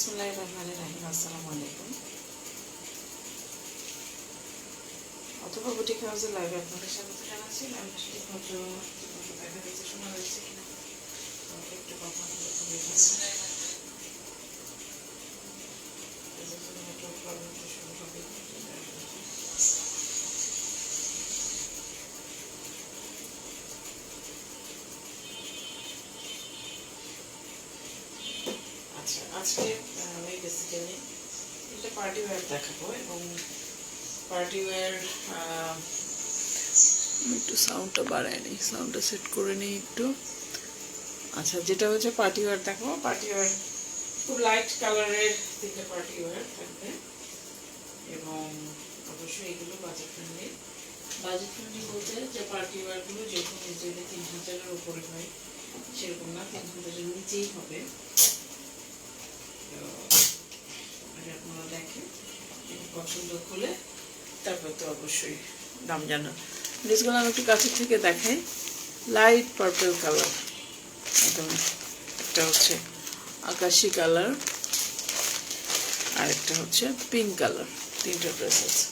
বিসমুল্লাহ রহমান রাহিম, আসসালামু আলাইকুম। অথবা বুটিক হাউসের লাইভে আপনাদের স্বাগত জানাচ্ছি। লাইভে শুধু মাত্র দেখা দিচ্ছে শোনা যাচ্ছে কিনা? একটু খুবই নেটওয়ার্ক প্রবলেম পার্টি ওয়্যার দেখাবো এবং পার্টি ওয়্যার একটু সাউন্ডটা বাড়ায় নিই সাউন্ডটা সেট করে নিই একটু। আচ্ছা যেটা হচ্ছে পার্টি ওয়্যার দেখাবো। পার্টি ওয়্যার খুব লাইট কালারের তিনটে পার্টি ওয়্যার থাকবে এবং অবশ্যই এগুলো বাজেট ফ্রেন্ডলি বাজেট ফ্রেন্ডলি বলতে যে পার্টি ওয়্যারগুলো যেরকম নিজেদের তিন হাজারের উপরে হয় সেরকম না তিন হাজারের নিচেই হবে। আগে আপনারা দেখেন পছন্দ হলে তারপর তো অবশ্যই দাম জানান আমি একটু থেকে দেখাই। লাইট কালার একদম একটা হচ্ছে আকাশি কালার আর একটা হচ্ছে পিঙ্ক কালার তিনটা ড্রেস আছে।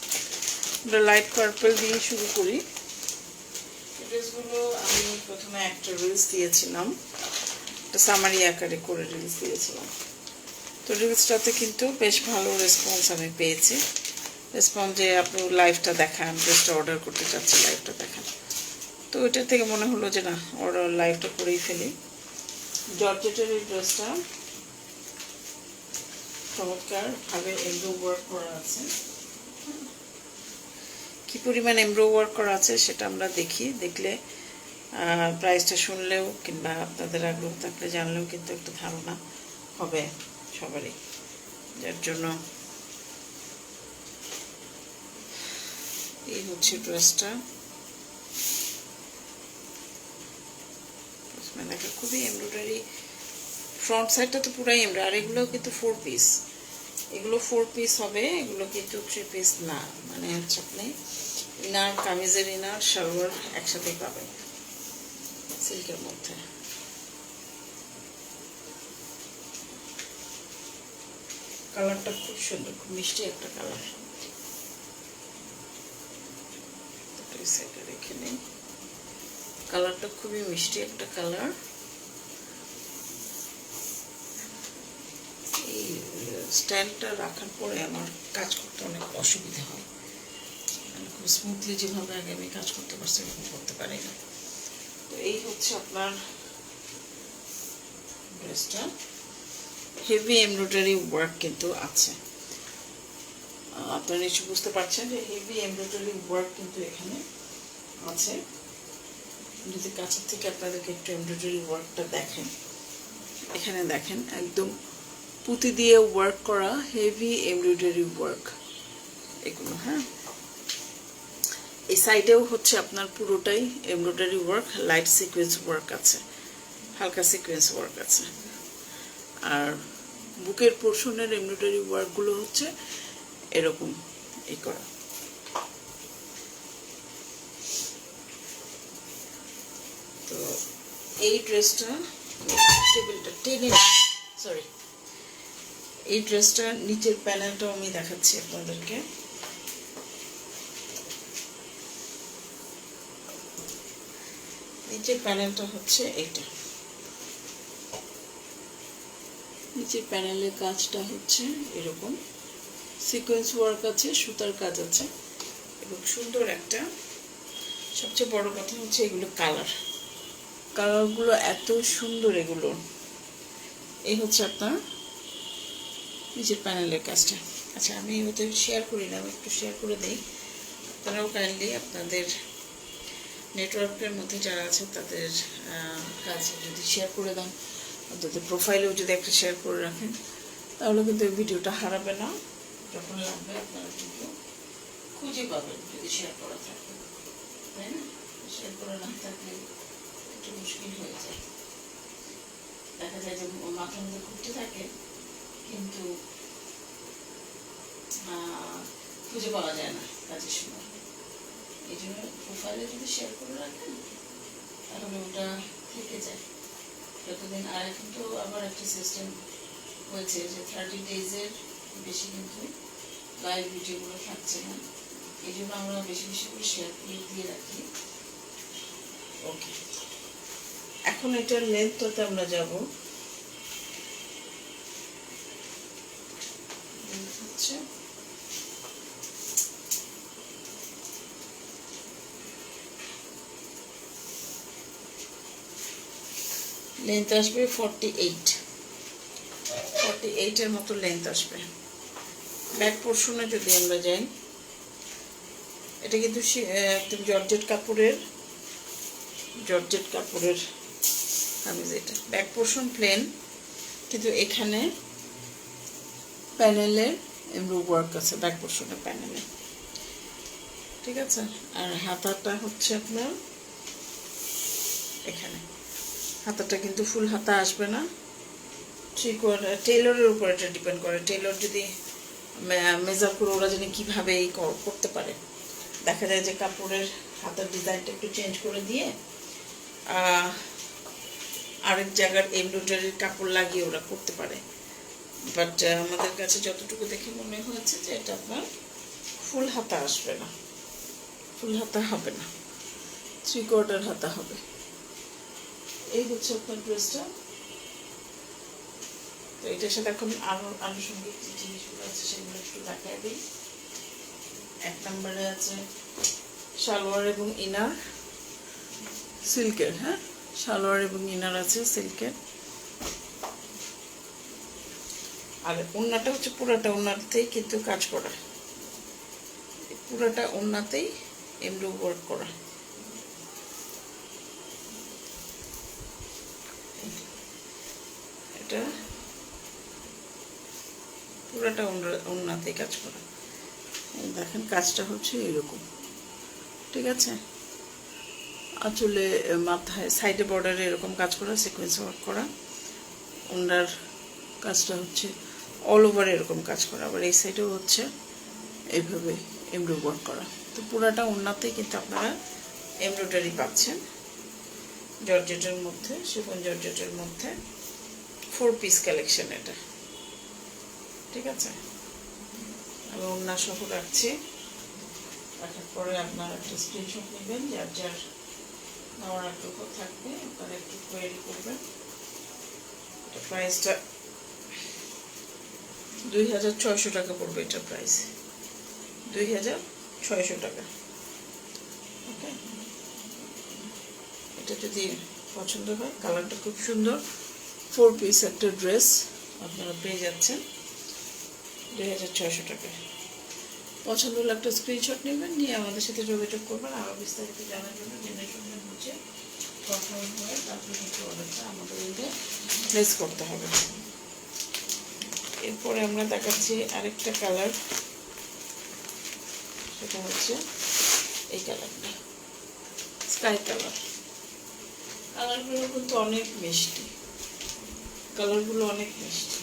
আমরা লাইট পার্পল দিয়ে শুরু করি। ড্রেসগুলো আমি প্রথমে একটা রিলস দিয়েছিলাম। একটা সামারি আকারে করে রিলস দিয়েছিলাম। তো রিলসটাতে কিন্তু বেশ ভালো রেসপন্স আমি পেয়েছি। রেসপন্স যে আপনি লাইভটা দেখান ড্রেসটা অর্ডার করতে চাচ্ছি লাইভটা দেখান। তো ওইটার থেকে মনে হলো যে না অর্ডার লাইভটা করেই ফেলি। জর্জেটের এই ড্রেসটা চমৎকারভাবে এমব্রো ওয়ার্ক করা আছে। কি পরিমাণ এমব্রো ওয়ার্ক করা আছে সেটা আমরা দেখি। দেখলে প্রাইসটা শুনলেও কিংবা আপনাদের আগ্রহ থাকলে জানলেও কিন্তু একটু ধারণা হবে। সবারই। যার জন্য এই হচ্ছে ড্রেসটা। দেখা খুবই এমব্রয়ডারি। ফ্রন্ট সাইডটা তো পুরাই আর এগুলো কিন্তু ফোর পিস এগুলো ফোর পিস হবে, এগুলো কিন্তু থ্রি পিস না। মানে হচ্ছে আপনি ইনার, কামিজের ইনার, সালোয়ার একসাথে পাবেন। সিল্কের মধ্যে। কালারটা খুব সুন্দর, খুব মিষ্টি একটা কালার। সাইডে রেখে নিই। কালারটা খুবই মিষ্টি একটা কালার। এই, স্ট্যান্ডটা রাখার পরে আমার কাজ করতে অনেক অসুবিধা হয়। মানে খুব স্মুথলি যেভাবে আগে আমি কাজ করতে পারছি এরকম করতে পারি না। তো এই হচ্ছে আপনার ড্রেসটা হেভি এমব্রয়ডারি ওয়ার্ক কিন্তু আছে। আপনারা নিশ্চয় বুঝতে পারছেন যে হেভি এমব্রয়ডারি ওয়ার্ক কিন্তু এখানে আছে। যদি কাছের থেকে আপনাদেরকে একটু এমব্রয়ডারি ওয়ার্কটা দেখেন, এখানে দেখেন একদম পুঁতি দিয়ে ওয়ার্ক করা হেভি এমব্রয়ডারি ওয়ার্ক এগুলো হ্যাঁ? এই সাইডেও হচ্ছে আপনার পুরোটাই embroidery work light sequence work আছে, হালকা সিকোয়েন্স ওয়ার্ক আছে। আর বুকের পোর্শনের এমব্রয়ডারি ওয়ার্কগুলো হচ্ছে এরকম এই করা। তো এই ড্রেসটা, টেবিলটা, টেনে সরি এই ড্রেসটা নিচের প্যানেলটাও আমি দেখাচ্ছি আপনাদেরকে। নিচের প্যানেলটা হচ্ছে এইটা। নিচের প্যানেলের কাজটা হচ্ছে এরকম। সিকোয়েন্স ওয়ার্ক আছে, সুতার কাজ আছে এবং সুন্দর একটা সবচেয়ে বড় কথা হচ্ছে এগুলো কালার কালারগুলো এত সুন্দর এগুলো। এই হচ্ছে আপনার নিজের প্যানেলের কাজটা। আচ্ছা আমি ওতে শেয়ার করি না, আমি একটু শেয়ার করে দিই। আপনারাও কাইন্ডলি আপনাদের নেটওয়ার্কের মধ্যে যারা আছে তাদের কাজ যদি শেয়ার করে দেন। আপনাদের প্রোফাইলেও যদি একটা শেয়ার করে রাখেন, তাহলে কিন্তু এই ভিডিওটা হারাবে না। যখন লাগবে আপনারা কিন্তু খুঁজে পাবেন যদি শেয়ার করা থাকে। তাই না? শেয়ার করা না থাকলে একটু মুশকিল হয়ে যায়। দেখা যায় যে মাথার মধ্যে ঘুরতে থাকে, কিন্তু খুঁজে পাওয়া যায় না কাজের সময়। এই জন্য প্রোফাইলে যদি শেয়ার করে রাখেন, তাহলে ওটা থেকে যায়। যতদিন আর এখন তো আবার একটা সিস্টেম হয়েছে যে থার্টি ডেজের বেশি কিন্তু লাইভ ভিডিওগুলো থাকছে না। এই জন্য আমরা বেশি বেশি করে শেয়ার করে দিয়ে রাখি। ওকে এখন এটার লেন্থটাতে আমরা যাব। হচ্ছে লেন্থ আসবে ফর্টি এইট ফর্টি এইটের মতো লেন্থ আসবে। ব্যাক পোর্শনে যদি আমরা যাই, এটা কিন্তু জর্জেট কাপড়ের জর্জেট কাপড়ের কামিজ এটা। ব্যাক পোর্শন প্লেন কিন্তু এখানে প্যানেলের এমব্রো ওয়ার্ক আছে ব্যাক পোর্শনের প্যানেলে ঠিক আছে? আর হাতাটা হচ্ছে আপনার এখানে। হাতাটা কিন্তু ফুল হাতা আসবে না। থ্রি কোয়ার্টার টেলরের উপর এটা ডিপেন্ড করে। টেলর যদি মেজার করে ওরা জানি কীভাবে এই করতে পারে। দেখা যায় যে কাপড়ের হাতার ডিজাইনটা একটু চেঞ্জ করে দিয়ে আরেক জায়গার এমব্রয়ডারির কাপড় লাগিয়ে ওরা করতে পারে। বাট আমাদের কাছে যতটুকু দেখে মনে হয়েছে যে এটা আপনার ফুল হাতা আসবে না। ফুল হাতা হবে না। থ্রি কোয়ার্টার হাতা হবে। এই হচ্ছে আপনার ড্রেসটা। তো এটার সাথে এখন আরও আনুষঙ্গিক যে জিনিসগুলো আছে সেগুলো একটু দেখায় দিই। এক নম্বরে আছে সালোয়ার এবং ইনার। সিল্কের হ্যাঁ? সালোয়ার এবং ইনার আছে সিল্কের। আর ওড়নাটা হচ্ছে পুরাটা ওড়নাতেই কিন্তু কাজ করা। পুরাটা ওড়নাতেই এমব্রো ওয়ার্ক করা এটা পুরাটা ওড়নাতেই কাজ করা। দেখেন, কাজটা হচ্ছে এরকম। ঠিক আছে? আঁচলে মাথায় সাইডে বর্ডারে এরকম কাজ করা সিকোয়েন্স ওয়ার্ক করা। ওনার কাজটা হচ্ছে অল ওভার এরকম কাজ করা। আবার এই সাইডেও হচ্ছে এইভাবে এমব্রো ওয়ার্ক করা। তো পুরাটা ওনাতেই কিন্তু আপনারা এমব্রয়ডারি পাচ্ছেন। জর্জেটের মধ্যে, শিফন জর্জেটের মধ্যে ফোর পিস কালেকশন এটা। ঠিক আছে? আমি ওড়না সহ রাখছি। রাখার পরে আপনার একটা স্ক্রিনশট নেবেন, যার যার নেওয়ার আগ্রহ থাকবে, আপনারা একটু কোয়েরি করবেন। এটা প্রাইসটা দুই হাজার ছয়শো টাকা পড়বে এটা প্রাইস দুই হাজার ছয়শো টাকা। ওকে? এটা যদি পছন্দ হয় কালারটা খুব সুন্দর। ফোর পিস একটা ড্রেস আপনারা পেয়ে যাচ্ছেন। দুই হাজার ছয়শো টাকায় পছন্দ হলে একটা স্ক্রিনশট নেবেন, নিয়ে আমাদের সাথে যোগাযোগ করবেন। আরও বিস্তারিত জানার জন্য জেনে শুনে বুঝে কনফার্ম হয়ে তারপরে কিন্তু অর্ডারটা আমাদের এতে প্লেস করতে হবে। এরপরে আমরা দেখাচ্ছি আরেকটা কালার সেটা হচ্ছে এই কালারটা স্কাই কালার কালারগুলো কিন্তু অনেক মিষ্টি। কালারগুলো অনেক মিষ্টি।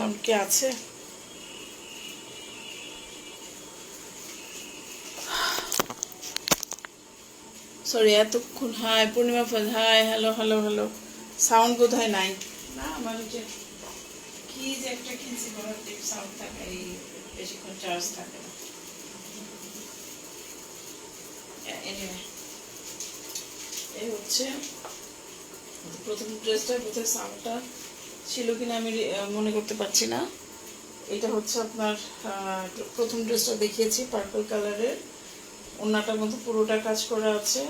সাউন্ড কি আছে? সরি এতক্ষণ হাই, পূর্ণিমা ফাজ hi, hello hello hello. Sound বোধ হয় নাই। না, আমার যে কি যে একটা কিনছি, বড় টিপ সাউন্ড থাকে, এই বেশিক্ষণ চার্জ থাকে না। এই হচ্ছে, প্রথম ড্রেসটা বোধহয় সাউন্ডটা ছিল কিনা আমি মনে করতে পারছি না। এটা হচ্ছে আপনার প্রথম ড্রেসটা দেখিয়েছি পার্পল কালারের ওনাটার মধ্যে পুরোটা কাজ করা আছে।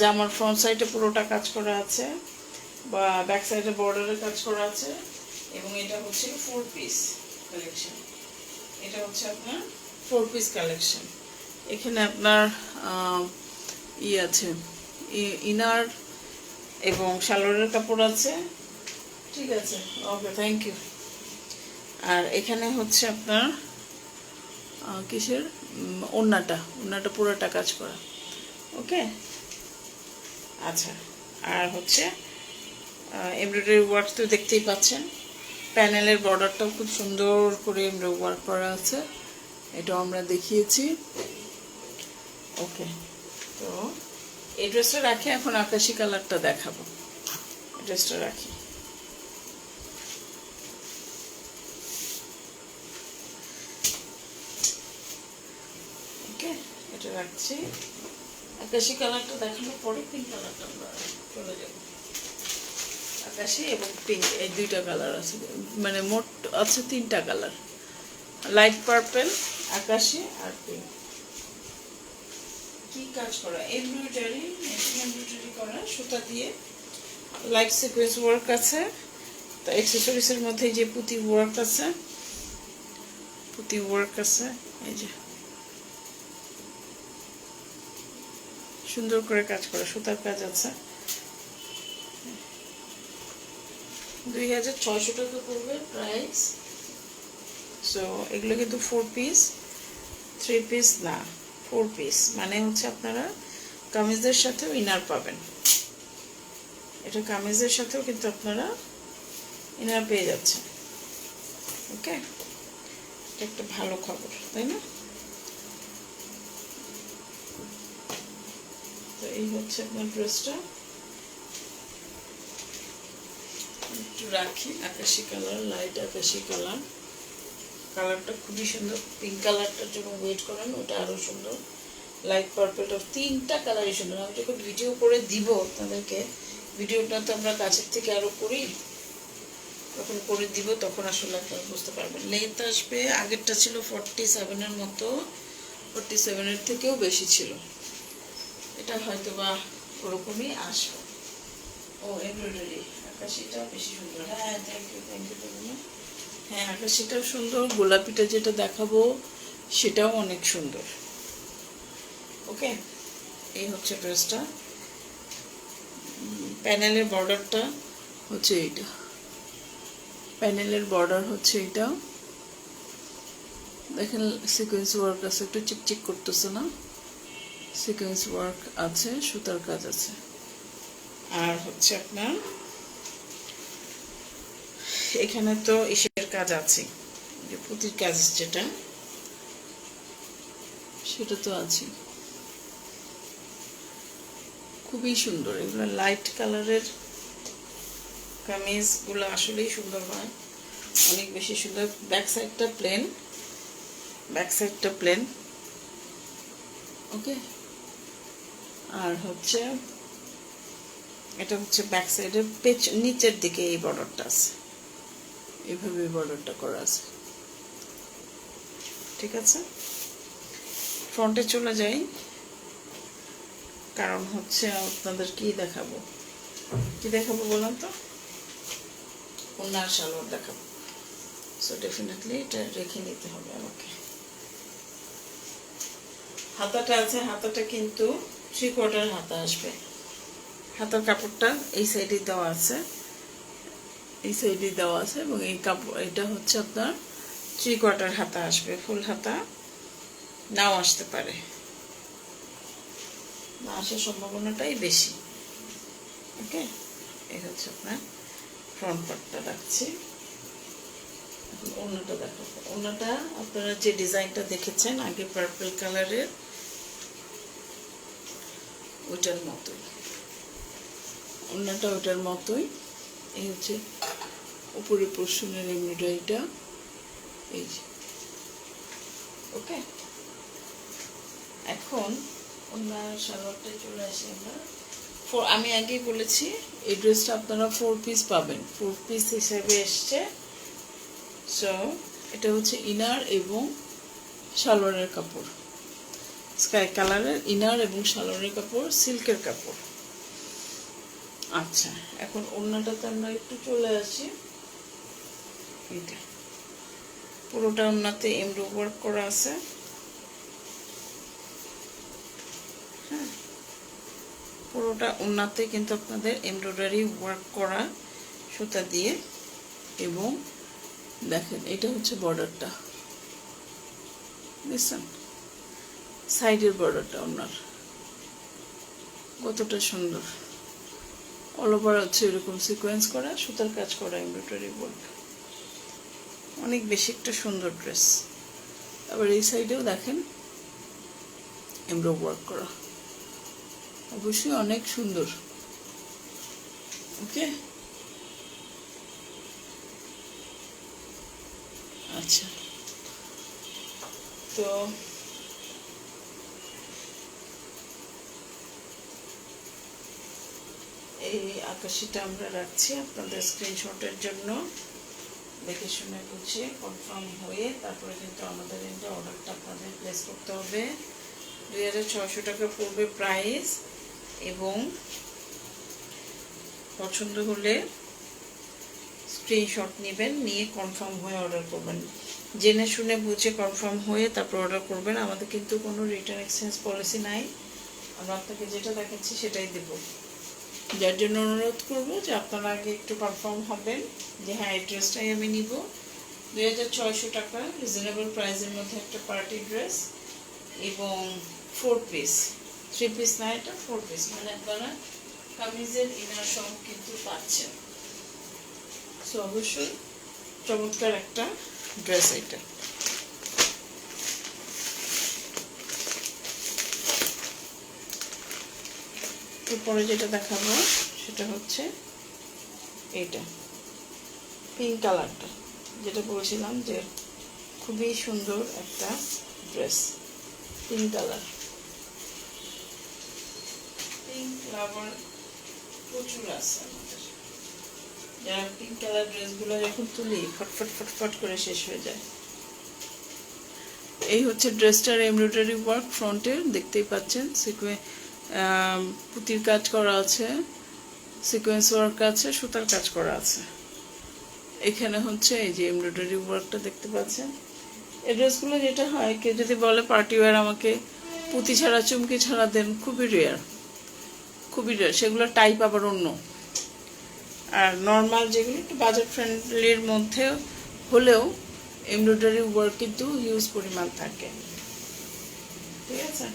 জামার ফ্রন্ট সাইডে পুরোটা কাজ করা আছে বা ব্যাক সাইডে বর্ডারে কাজ করা আছে। এবং এটা হচ্ছে ফোর পিস কালেকশন এটা হচ্ছে আপনার ফোর পিস কালেকশন এখানে আপনার ই আছে ইনার এবং সালোয়ারের কাপড় আছে। ঠিক আছে। ওকে থ্যাংক ইউ আর এখানে হচ্ছে আপনার কিসের? উম, ওড়নাটা। ওড়নাটা পুরোটা কাজ করা। ওকে আচ্ছা। আর হচ্ছে এমব্রয়ডারি ওয়ার্ক তো দেখতেই পাচ্ছেন। প্যানেলের বর্ডারটাও খুব সুন্দর করে এমব্রয়ডারি ওয়ার্ক করা আছে। এটাও আমরা দেখিয়েছি। ওকে তো এই ড্রেসটা রাখি এখন আকাশি কালারটা দেখাবো। ড্রেসটা রাখি ওকে এটা আকাশি কালারটা দেখানোর পরে পিঙ্ক কালারটা চলে যাব। আকাশি এবং পিঙ্ক এই দুইটা কালার আছে। মানে মোট আছে তিনটা কালার। লাইট পার্পেল আকাশি আর পিঙ্ক কি কাজ করা? এমব্রয়ডারি এমব্রয়ডারি করা, সুতা দিয়ে। লাইট সিকোয়েন্স ওয়ার্ক আছে। তো অ্যাক্সেসরিজের মধ্যে যে পুঁতি ওয়ার্ক আছে। পুঁতি ওয়ার্ক আছে, এই যে। সুন্দর করে কাজ করা, সুতার কাজ আছে। দুই হাজার ছয়শো টাকা পড়বে প্রাইস সো এগুলো কিন্তু ফোর পিস থ্রি পিস না ফোর পিস মানে হচ্ছে আপনারা কামিজের সাথেও ইনার পাবেন। এটা কামিজের সাথেও কিন্তু আপনারা ইনার পেয়ে যাচ্ছেন। ওকে এটা একটা ভালো খবর, তাই না? এই হচ্ছে আপনার ড্রেসটা। একটু রাখি, আকাশি কালার লাইট আকাশি কালার। কালারটা খুবই সুন্দর পিঙ্ক কালারটার জন্য ওয়েট করেন, ওটা আরও সুন্দর। লাইট পার্পেলটা তিনটা কালারই সুন্দর। আমি যখন ভিডিও করে দিব আপনাদেরকে ভিডিওটা তো আমরা কাছের থেকে আরও করি। তখন করে দিব, তখন আসলে আপনারা বুঝতে পারবেন। লেন্থ আসবে, আগেরটা ছিল ফর্টি সেভেনের মতো ফর্টি সেভেনের থেকেও বেশি ছিল। এটা হয়তো বা ওরকমই আসবে। ও এমব্রয়ডারি। আকাশিটাও বেশি সুন্দর। হ্যাঁ থ্যাংক ইউ থ্যাংক ইউ হ্যাঁ আকাশিটাও সুন্দর গোলাপিটা যেটা দেখাবো সেটাও অনেক সুন্দর। ওকে এই হচ্ছে ড্রেসটা। প্যানেলের বর্ডারটা হচ্ছে এইটা। প্যানেলের বর্ডার হচ্ছে এটা দেখেন সিকোয়েন্স ওয়ার্ক আছে একটু চিকচিক করতেছে না? সিকোয়েন্স ওয়ার্ক আছে সুতার কাজ আছে। আর হচ্ছে আপনার এখানে তো ইসের কাজ আছে যে পুঁতির কাজ যেটা সেটা তো আছে। খুবই সুন্দর এগুলো। লাইট কালারের কামিজগুলো আসলেই সুন্দর হয়। অনেক বেশি সুন্দর। ব্যাক সাইডটা প্লেন ব্যাক সাইডটা প্লেন। ওকে। আর হচ্ছে, এটা হচ্ছে ব্যাক সাইডের পেচ নিচের দিকে এই বর্ডারটা আছে। এইভাবে বর্ডারটা করা আছে। ঠিক আছে? ফ্রন্টে চলে যাই। কারণ হচ্ছে আপনাদের কি দেখাবো? কি দেখাবো বললাম তো? ওনার সালোয়ার দেখাবো। সো ডেফিনেটলি এটা রেখে নিতে হবে আমাকে। হাতাটা আছে, হাতাটা কিন্তু থ্রি কোয়ার্টার হাতা আসবে। হাতার কাপড়টা এই সাইডে দেওয়া আছে। এই সাইডে দেওয়া আছে এবং এই কাপড়, এটা হচ্ছে আপনার থ্রি কোয়ার্টার হাতা আসবে ফুল হাতা। নাও আসতে পারে। না আসার সম্ভাবনাটাই বেশি। ওকে এই হচ্ছে আপনার ফ্রন্ট পার্টটা রাখছি। অন্যটা দেখাবো অন্যটা আপনারা যে ডিজাইনটা দেখেছেন, আগে পার্পল কালারের ওইটার মতোই। অন্যটা ওটার মতোই। এই হচ্ছে উপরে পোর্শনের এমব্রয়ডারিটা। এই যে। ওকে? এখন অন্য সালোয়ারটা চলে আসি আমরা। ফোর আমি আগেই বলেছি, এই ড্রেসটা আপনারা ফোর পিস পাবেন। ফোর পিস হিসেবে এসছে। সো এটা হচ্ছে ইনার এবং সালোয়ারের কাপড়। স্কাই কালারের ইনার এবং সালোয়ারের কাপড় সিল্কের কাপড়। আচ্ছা এখন অন্যটাতে আমরা একটু চলে আসি। পুরোটা ওনাতে এমব্রো ওয়ার্ক করা আছে। হ্যাঁ। পুরোটা ওনাতে কিন্তু আপনাদের এমব্রয়ডারি ওয়ার্ক করা সুতা দিয়ে এবং দেখেন, এটা হচ্ছে বর্ডারটা। বুঝছেন সাইডের বর্ডারটা ওনার কতটা সুন্দর। অল ওভার হচ্ছে এরকম সিকোয়েন্স করা, সুতার কাজ করা এমব্রয়ডারি ওয়ার্ক অনেক বেশি একটা সুন্দর ড্রেস আবার এই সাইডেও দেখেন এমব্রো ওয়ার্ক করা। অবশ্যই অনেক সুন্দর। ওকে আচ্ছা। তো এই আকাশিটা আমরা রাখছি আপনাদের স্ক্রিনশটের জন্য। দেখে শুনে বুঝে কনফার্ম হয়ে তারপরে কিন্তু আমাদের এন্ডে অর্ডারটা আপনাদের প্লেস করতে হবে। দুই হাজার ছশো টাকা পড়বে প্রাইস এবং পছন্দ হলে স্ক্রিনশট নেবেন, নিয়ে কনফার্ম হয়ে অর্ডার করবেন। জেনে শুনে বুঝে কনফার্ম হয়ে তারপর অর্ডার করবেন। আমাদের কিন্তু কোনো রিটার্ন এক্সচেঞ্জ পলিসি নাই। আমরা আপনাকে যেটা দেখাচ্ছি সেটাই দেবো। যার জন্য অনুরোধ করব যে আপনারা আগে একটু পারফর্ম হবেন যে হ্যাঁ এই ড্রেসটাই আমি নিব। দুই হাজার ছয়শো টাকা রিজনেবল প্রাইসের মধ্যে একটা পার্টি ড্রেস এবং ফোর পিস থ্রি পিস না এটা ফোর পিস মানে আপনারা কামিজের ইনার সব কিন্তু পাচ্ছেন। সো অবশ্যই চমৎকার একটা ড্রেস এটা এরপরে যেটা দেখাবো সেটা হচ্ছে এইটা পিঙ্ক কালারটা যেটা বলছিলাম যে খুবই সুন্দর একটা dress pink colour pink lover প্রচুর আছে পিঙ্ক কালার যখন তুলি ফটফট ফটফট করে শেষ হয়ে যায়। এই হচ্ছে ড্রেসটার ওয়ার্ক দেখতেই পাচ্ছেন সিকুয়ে পুঁতির কাজ করা আছে সিকোয়েন্স ওয়ার্ক আছে, সুতার কাজ করা আছে। এখানে হচ্ছে এই যে এমব্রয়ডারি ওয়ার্কটা দেখতে পাচ্ছেন। এই ড্রেসগুলো যেটা হয়, কেউ যদি বলে পার্টি ওয়ার আমাকে পুঁতি ছাড়া, চুমকি ছাড়া দেন, খুবই রেয়ার খুবই রেয়ার সেগুলো টাইপ আবার অন্য। আর নর্মাল যেগুলো একটু বাজেট ফ্রেন্ডলির মধ্যে হলেও এমব্রয়ডারি ওয়ার্ক কিন্তু হিউজ পরিমাণ থাকে। ঠিক আছে?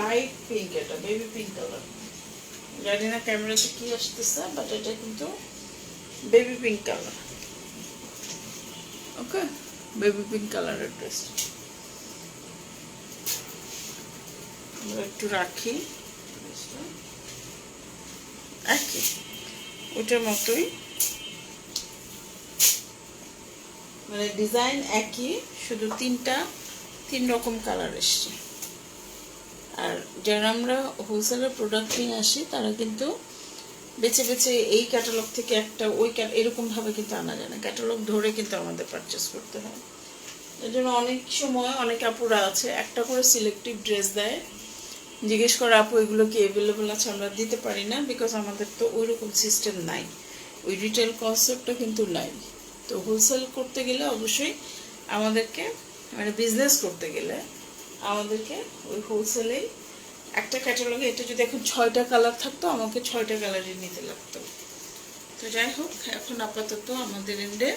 লাইট পিঙ্ক এটা বেবি পিঙ্ক কালার জানি না ক্যামেরাতে কি আসতেছে বাট এটা কিন্তু baby pink colour okay baby pink কালারের ড্রেস একটু রাখি একই, ওটার মতোই। মানে ডিজাইন একই, শুধু তিনটা, তিন রকম কালার এসছে। আর যারা আমরা হোলসেলের প্রোডাক্ট নিয়ে আসি, তারা কিন্তু বেছে বেছে এই ক্যাটালগ থেকে একটা ওই এরকমভাবে কিন্তু আনা যায় না। ক্যাটালগ ধরে কিন্তু আমাদের পারচেস করতে হয়। এর জন্য অনেক সময় অনেক আপুরা আছে, একটা করে সিলেক্টিভ ড্রেস দেয়। জিজ্ঞেস করে, আপু, এগুলো কি অ্যাভেলেবল আছে? আমরা দিতে পারি না বিকজ আমাদের তো ওই রকম সিস্টেম নাই। ওই রিটেল কনসেপ্টটা কিন্তু নাই। তো হোলসেল করতে গেলে অবশ্যই আমাদেরকে মানে বিজনেস করতে গেলে আমাদেরকে ওই হোলসেলেই একটা ক্যাটালগে এটা যদি এখন ছয়টা কালার থাকতো, আমাকে ছয়টা কালারই নিতে লাগতো। তো যাই হোক, এখন আপাতত আমাদের এন্ডে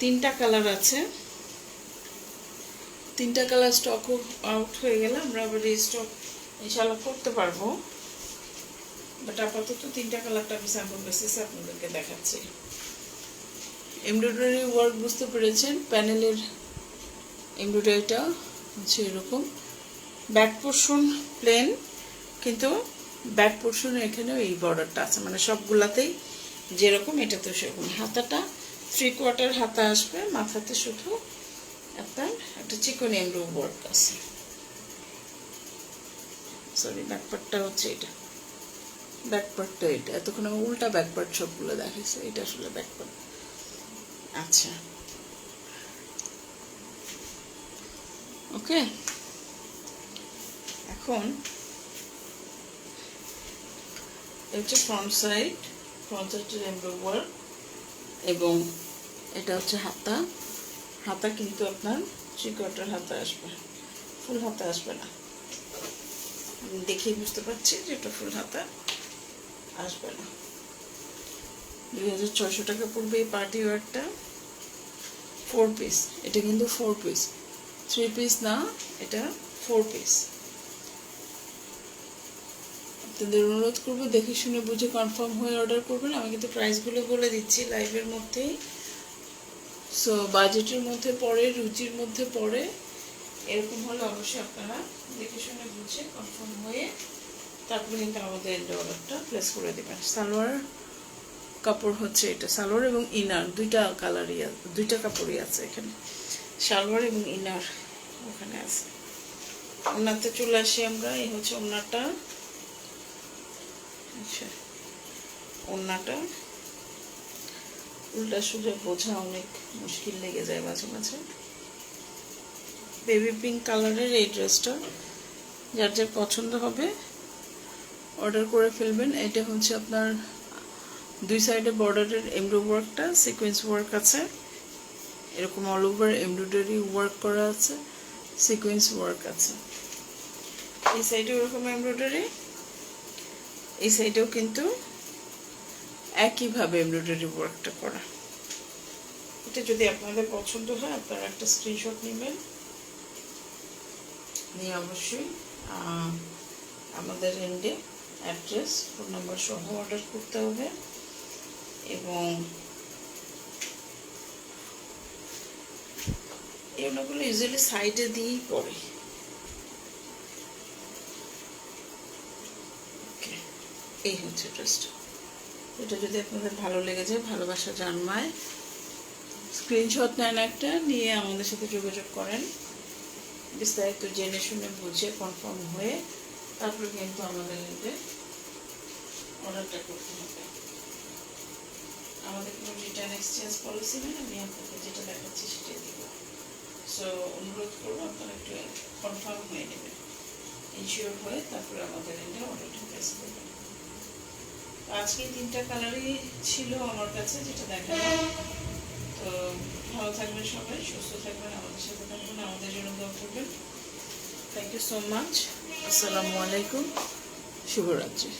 তিনটা কালার আছে। তিনটা কালার স্টক আউট হয়ে গেলে আমরা আবার স্টক ইনশাল্লাহ করতে পারব। বাট আপাতত তিনটা কালারটা আমি স্যাম্পল বেসিসে আপনাদেরকে দেখাচ্ছি। এমব্রয়ডারি ওয়ার্ক বুঝতে পেরেছেন? প্যানেলের এমব্রয়ডারিটা হচ্ছে এরকম ব্যাক পোর্শন প্লেন, কিন্তু ব্যাক পোর্শনে এখানেও এই বর্ডারটা আছে। মানে সবগুলাতেই যেরকম এটাতে সেরকম হাতাটা থ্রি কোয়ার্টার হাতা আসবে, মাথাতে শুধু আপনার একটা চিকন এমব্রো ওয়ার্ক আছে। সরি ব্যাকপার্টটা হচ্ছে এটা। ব্যাকপার্টটা এটা। এতক্ষণ আমি উল্টা ব্যাকপার্ট সবগুলো দেখাইছে, এটা আসলে ব্যাকপার্ট আচ্ছা। ওকে। এখন হচ্ছে ফ্রন্ট সাইড ফ্রন্ট সাইডের এমব্রো এবং এটা হচ্ছে হাতা। হাতা কিন্তু আপনার কোয়ার্টার হাতা আসবে, ফুল হাতা আসবে না। দেখেই বুঝতে পারছি যে এটা ফুল হাতা আসবে না। দুই হাজার ছয়শো টাকা পড়বে এই পার্টি ওয়ারটা ফোর পিস এটা কিন্তু ফোর পিস থ্রি পিস না, এটা ফোর পিস আপনাদের অনুরোধ করব, দেখে শুনে বুঝে কনফার্ম হয়ে অর্ডার করবেন। আমি কিন্তু প্রাইসগুলো বলে দিচ্ছি লাইভের মধ্যেই। সো বাজেটের মধ্যে পড়ে, রুচির মধ্যে পড়ে, এরকম হলে অবশ্যই আপনারা দেখে শুনে বুঝে কনফার্ম হয়ে তারপরে কিন্তু আমাদের অর্ডারটা প্লেস করে দেবেন। সালোয়ার কাপড় হচ্ছে এটা, সালোয়ার এবং ইনার দুইটা কালারই দুইটা কাপড়ই আছে এখানে। সালোয়ার এবং ইনার ওখানে আছে। ওনাতে চলে আসি আমরা, এই হচ্ছে ওনাটা। আচ্ছা ওনাটা। উল্টা সুজা বোঝা অনেক মুশকিল লেগে যায় মাঝে মাঝে। বেবি পিঙ্ক কালারের এই ড্রেসটা যার যার পছন্দ হবে অর্ডার করে ফেলবেন। এটা হচ্ছে আপনার দুই সাইডে বর্ডারের এমব্রো ওয়ার্কটা সিকোয়েন্স ওয়ার্ক আছে। এরকম অল ওভার এমব্রয়ডারি ওয়ার্ক করা আছে সিকোয়েন্স ওয়ার্ক আছে। এই সাইডে ওরকম এমব্রয়ডারি এই সাইডেও কিন্তু একইভাবে এমব্রয়ডারি ওয়ার্কটা করা। এটা যদি আপনাদের পছন্দ হয়, আপনারা একটা স্ক্রিনশট নেবেন। নিয়ে অবশ্যই আমাদের এন্ডে অ্যাড্রেস ফোন নাম্বার সহ অর্ডার করতে হবে। এবং এই ওনাগুলো ইউজুয়ালি সাইডে দিয়েই পড়ে এই হচ্ছে ড্রেসটা এটা যদি আপনাদের ভালো লেগে যায়, ভালোবাসা জন্মায় স্ক্রিনশট নেন একটা, নিয়ে আমাদের সাথে যোগাযোগ করেন। বিস্তারিত জেনে শুনে বুঝে কনফার্ম হয়ে তারপরে কিন্তু আমাদের অর্ডারটা করতে হবে। আমাদের কোনো রিটার্ন এক্সচেঞ্জ পলিসি নেই, আমি আপনাকে যেটা দেখাচ্ছি সেটাই দিব। সো অনুরোধ করব আপনারা একটু কনফার্ম হয়ে নেবেন। ইনশিওর হয়ে তারপরে আমাদের এনে অর্ডারটা প্লেস করবেন। আজকে তিনটা কালারই ছিল আমার কাছে, যেটা দেখালাম। তো ভালো থাকবেন সবাই, সুস্থ থাকবেন, আমাদের সাথে থাকবেন, আমাদের জন্য দোয়া করবেন। থ্যাংক ইউ সো মাচ আসসালামু আলাইকুম। শুভরাত্রি।